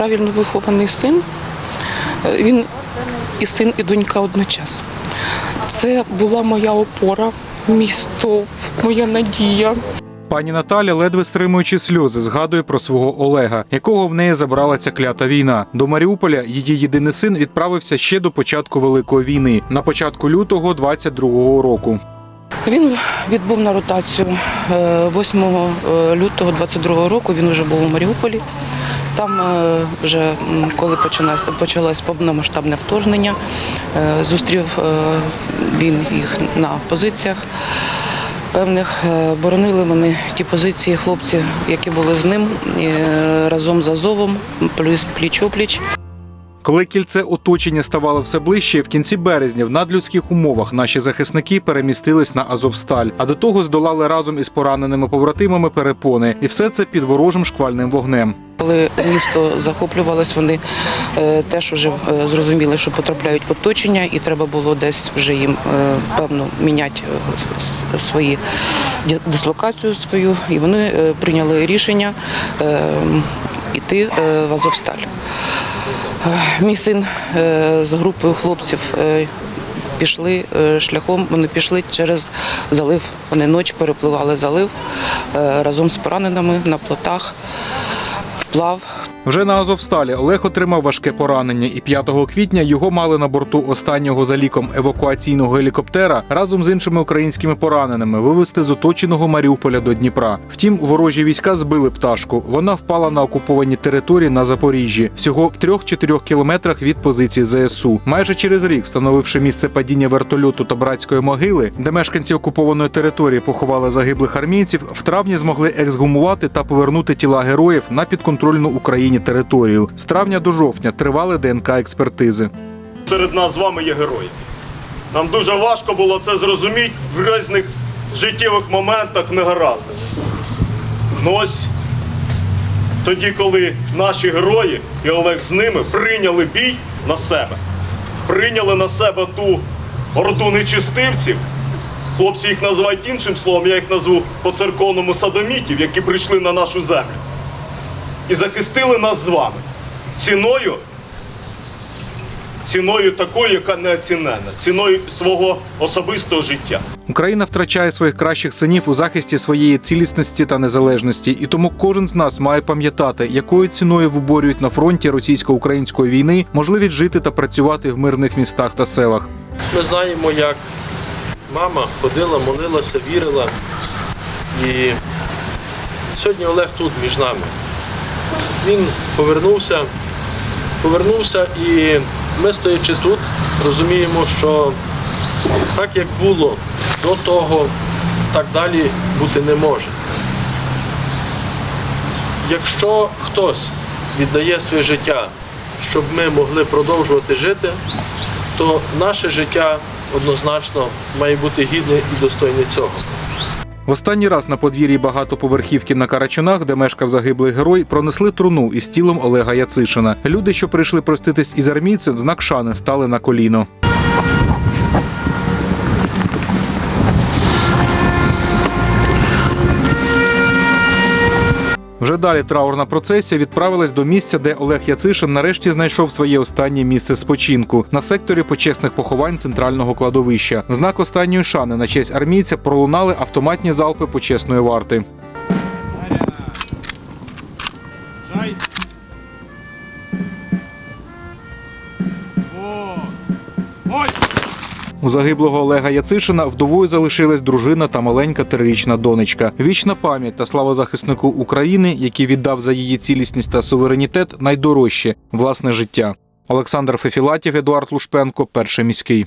правильно вихований син. Е, Він і син, і донька одночасно. Це була моя опора, мій стовп, моя надія. Пані Наталя, ледве стримуючи сльози, згадує про свого Олега, якого в неї забрала ця клята війна. До Маріуполя її єдиний син відправився ще до початку Великої війни, на початку лютого 22-го року. Він відбув на ротацію е, 8 е, лютого 22 року. Він вже був у Маріуполі. Там е, вже коли почалось, почалось повномасштабне вторгнення, е, зустрів е, він їх на позиціях. Певних боронили вони ті позиції хлопці, які були з ним разом з Азовом, плюс пліч-опліч. Коли кільце оточення ставало все ближче, в кінці березня в надлюдських умовах наші захисники перемістились на Азовсталь, а до того здолали разом із пораненими побратимами перепони, і все це під ворожим шквальним вогнем. Коли місто захоплювалось, вони е, теж вже е, зрозуміли, що потрапляють в оточення, і треба було десь вже їм е, певно міняти свої дислокацію свою, і вони прийняли рішення йти в Азовсталь. Мій син з групою хлопців пішли шляхом, вони пішли через залив. Вони ночі перепливали залив разом з пораненими на плотах, вплав. Вже на Азовсталі Олег отримав важке поранення, і 5 квітня його мали на борту останнього за ліком евакуаційного гелікоптера разом з іншими українськими пораненими вивезти з оточеного Маріуполя до Дніпра. Втім, ворожі війська збили пташку. Вона впала на окуповані території на Запоріжжі, всього в 3-4 кілометрах від позиції ЗСУ. Майже через рік, встановивши місце падіння вертольоту та братської могили, де мешканці окупованої території поховали загиблих армійців, в травні змогли ексгумувати та повернути тіла героїв на підконтрольну Україні територію. З травня до жовтня тривали ДНК експертизи. серед нас з вами є герої. Нам дуже важко було це зрозуміти в різних життєвих моментах негараздах. Ну ось тоді, коли наші герої і Олег з ними прийняли бій на себе, прийняли на себе ту орду нечистивців. Хлопці їх називають іншим словом, я їх назву по церковному садомітів, які прийшли на нашу землю. І захистили нас з вами ціною ціною такою, яка не оцінена, ціною свого особистого життя. Україна втрачає своїх кращих синів у захисті своєї цілісності та незалежності, і тому кожен з нас має пам'ятати, якою ціною виборюють на фронті російсько-української війни можливість жити та працювати в мирних містах та селах. Ми знаємо, як мама ходила, молилася, вірила. І сьогодні Олег тут між нами. Він повернувся, повернувся і ми, стоячи тут, розуміємо, що так як було до того, так далі бути не може. Якщо хтось віддає своє життя, щоб ми могли продовжувати жити, то наше життя однозначно має бути гідне і достойне цього. Останній раз на подвір'ї багатоповерхівки на Карачунах, де мешкав загиблий герой, пронесли труну із тілом Олега Яцишина. Люди, що прийшли проститись із армійцем, знак шани стали на коліно. Вже далі траурна процесія відправилась до місця, де Олег Яцишин нарешті знайшов своє останнє місце спочинку на секторі почесних поховань центрального кладовища. В знак останньої шани на честь армійця пролунали автоматні залпи почесної варти. У загиблого Олега Яцишина вдовою залишилась дружина та маленька трирічна донечка. Вічна пам'ять та слава захиснику України, який віддав за її цілісність та суверенітет, найдорожче власне життя. Олександр Фефілатів, Едуард Лушпенко, перший міський.